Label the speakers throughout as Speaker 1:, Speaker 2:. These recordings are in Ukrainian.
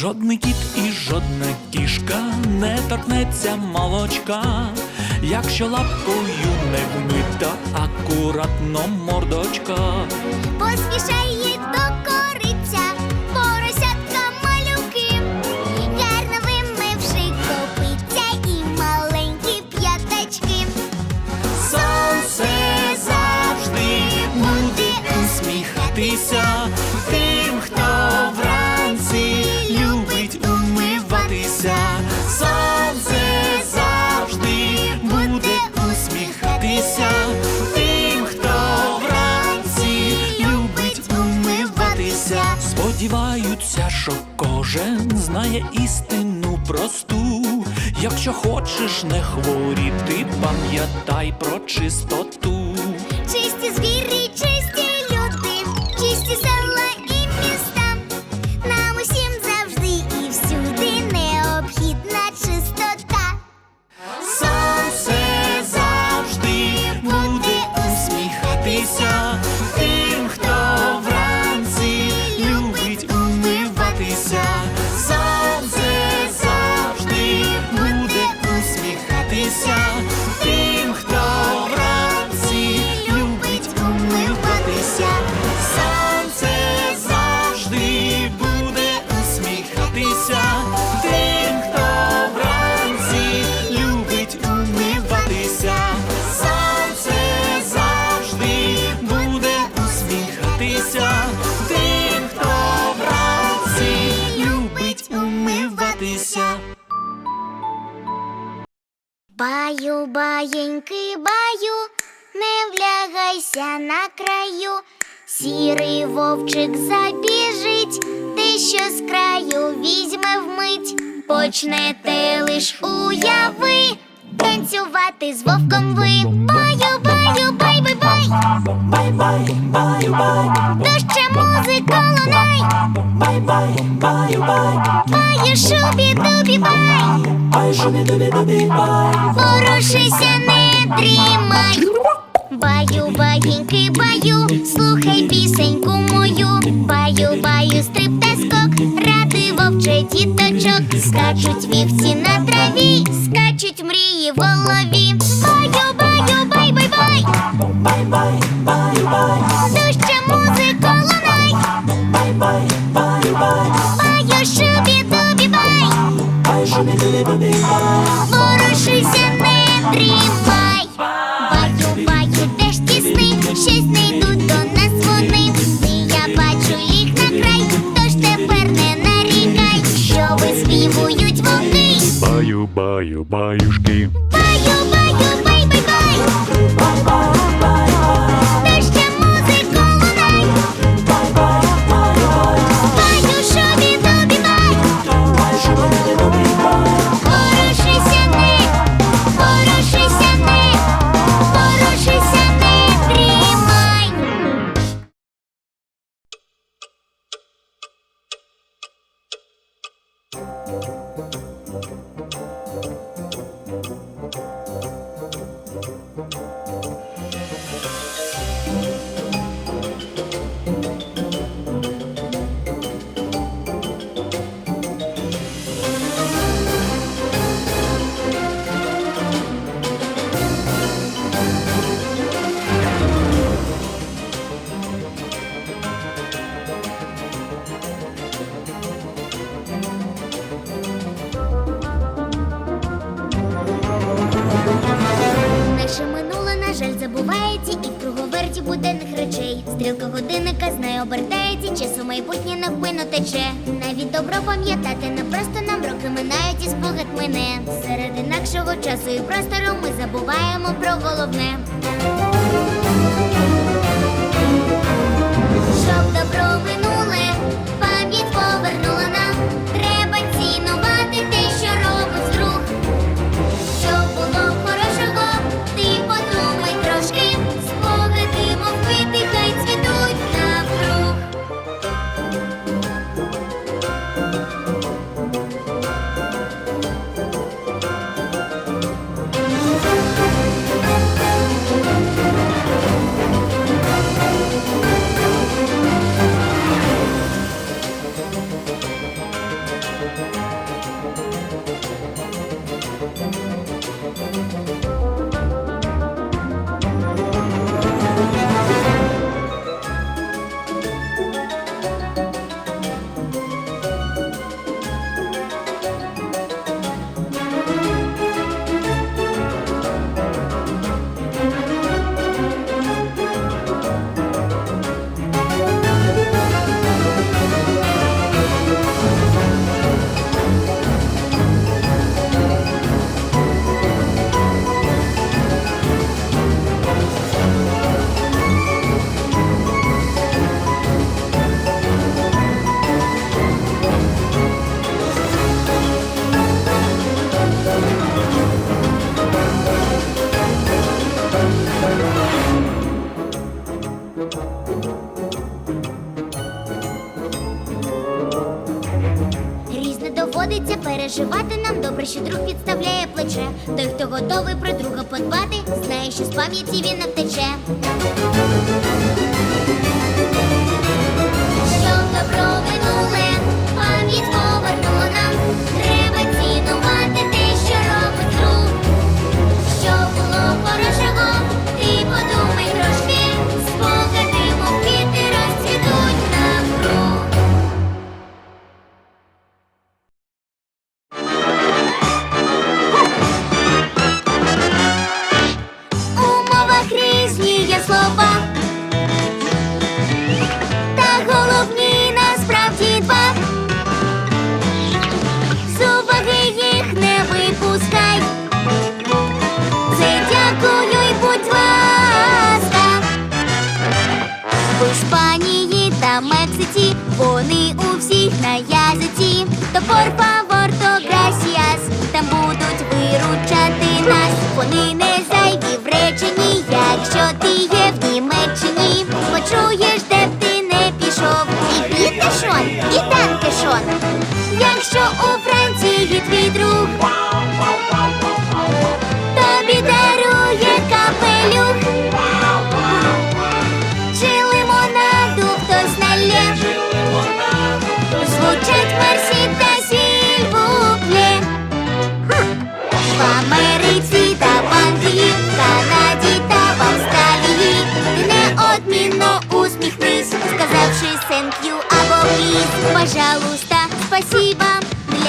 Speaker 1: Жодний кіт і жодна кішка не торкнеться молочка, якщо лапкою не вмита, акуратно мордочка.
Speaker 2: Поспішає
Speaker 1: кожен знає істину просту. Якщо хочеш не хворіти, пам'ятай про чистоту.
Speaker 2: Чисті звірі, Баю, баєньки, баю, не влягайся на краю. Сірий вовчик забіжить, ти що з краю візьме вмить. Почнете лиш уяви, танцювати з вовком ви. Баю, баю, бай, бай, бай.
Speaker 1: Бай-бай, баю-бай,
Speaker 2: То ще музика лунай.
Speaker 1: бай-бай, баю-бай,
Speaker 2: Баю, шубі, дубі, бай.
Speaker 1: Бай, шубі-дубі-дубі-бай.
Speaker 2: Ворушися, не дрімай. Баю, баїньки, баю, слухай пісеньку мою. Баю, баю, стрип та скок, ради вовче діточок. Скачуть вівці на траві, скачуть мрії в голові. Баю, баю, бай, бай, бай.
Speaker 1: Бай-бай, баю-бай, шубі-дубі-дубі-бай.
Speaker 2: Ворушися, забувається і в круговерті буденних речей. Стрілка годинника з нею обертається, часу майбутнє невпинно тече. Навіть добро пам'ятати не просто нам роки минають і спогад мине. Серед інакшого часу і простору ми забуваємо про головне. Різне доводиться переживати нам добре, що друг підставляє плече. Той, хто готовий про друга подбати, знає, що з пам'яті він не втече. Що добро минуле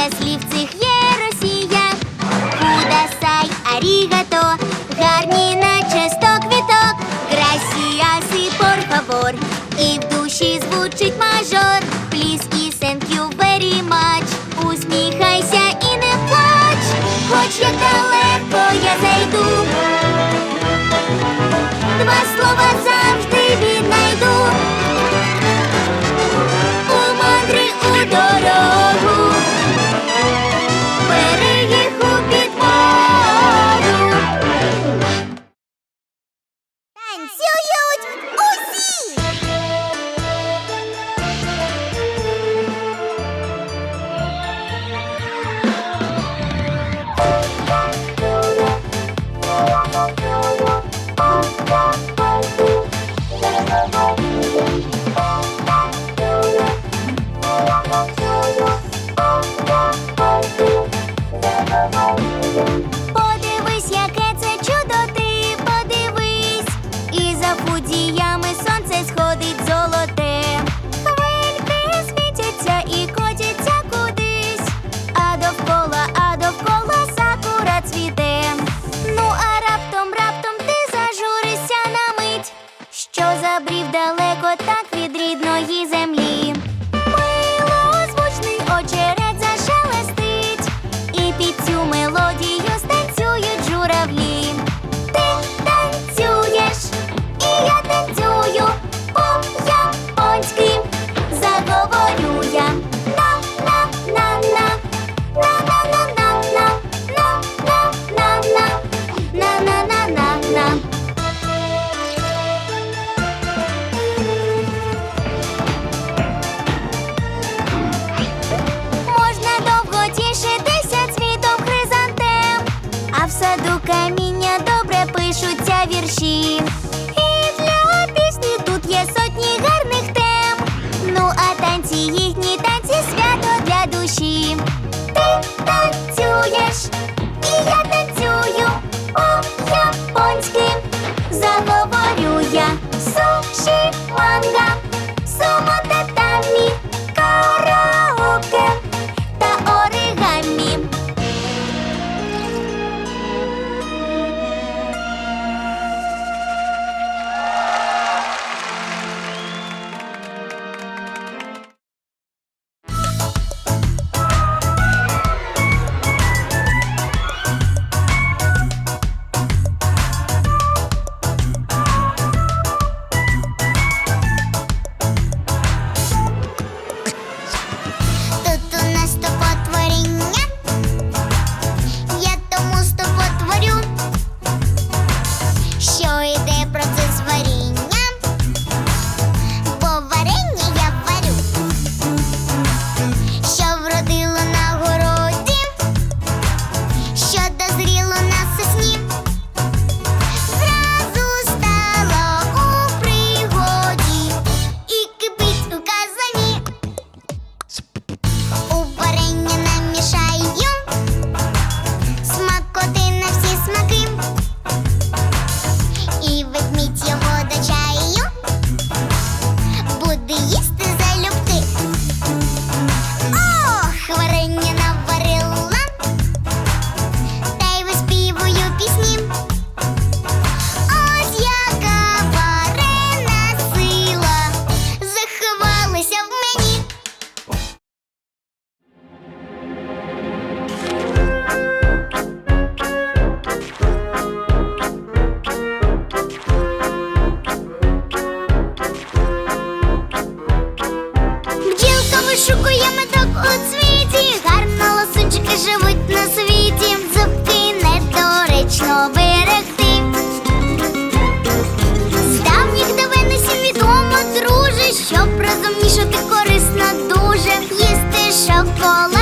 Speaker 2: Після слів цих є Росія, кудасай, арігато, гарні наче сто квіток, грасіаси, порфавор, і в душі звучить мажор, пліс і сенкю very much. Усміхайся і не плач, хоч я далеко я зайду, два слова завжди від 就要 wierszy. Kola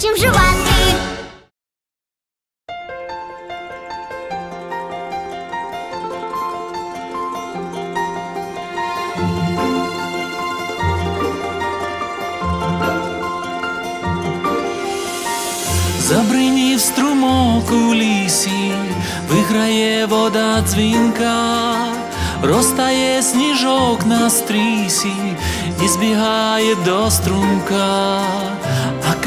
Speaker 2: чим жувати.
Speaker 3: Забринів струмок у лісі, виграє вода дзвінка, розтає сніжок на стрісі і збігає до струмка,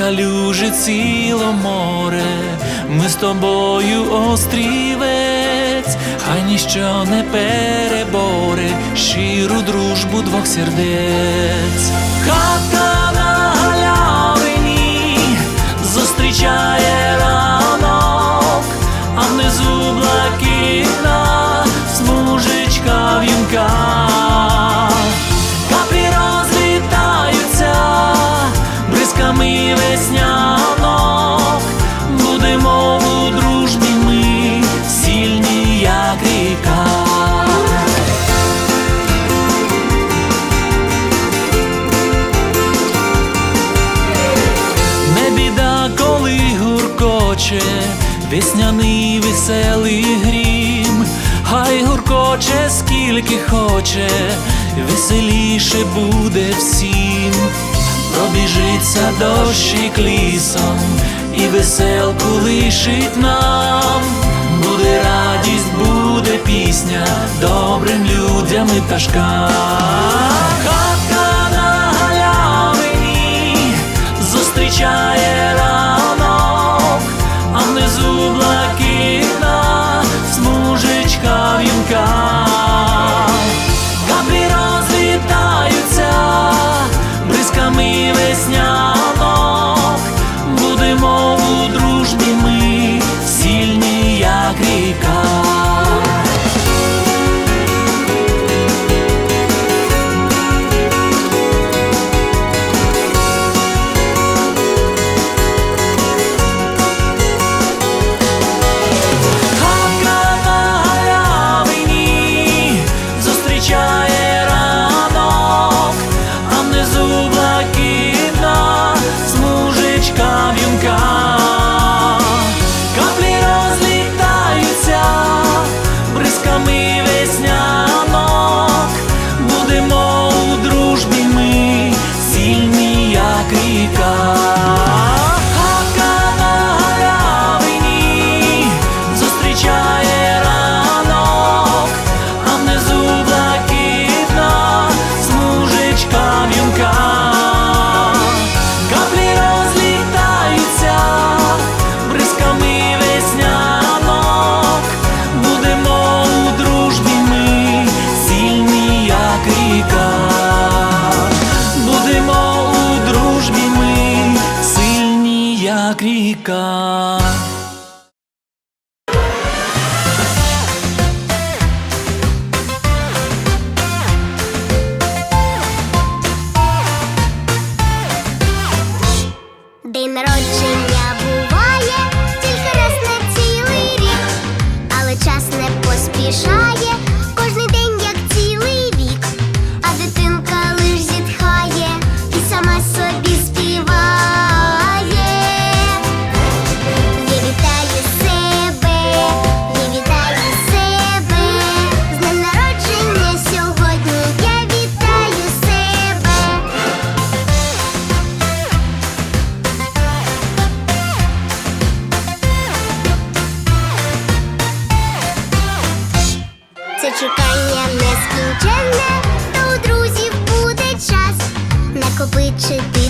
Speaker 3: а калюжи ціло море, ми з тобою острівець, хай ніщо не переборе щиру дружбу двох сердець. Хатка на галявині зустрічає ранок, а внизу блакитна смужечка вінка. Бризками веснянок, будемо у дружбі ми сильні, як ріка. Не біда, коли гуркоче, весняний веселий грім, хай гуркоче, скільки хоче, веселіше буде всім. Пробіжиться дощик лісом і веселку лишить нам. Буде радість, буде пісня добрим людям і пташкам.
Speaker 2: God. накопичити для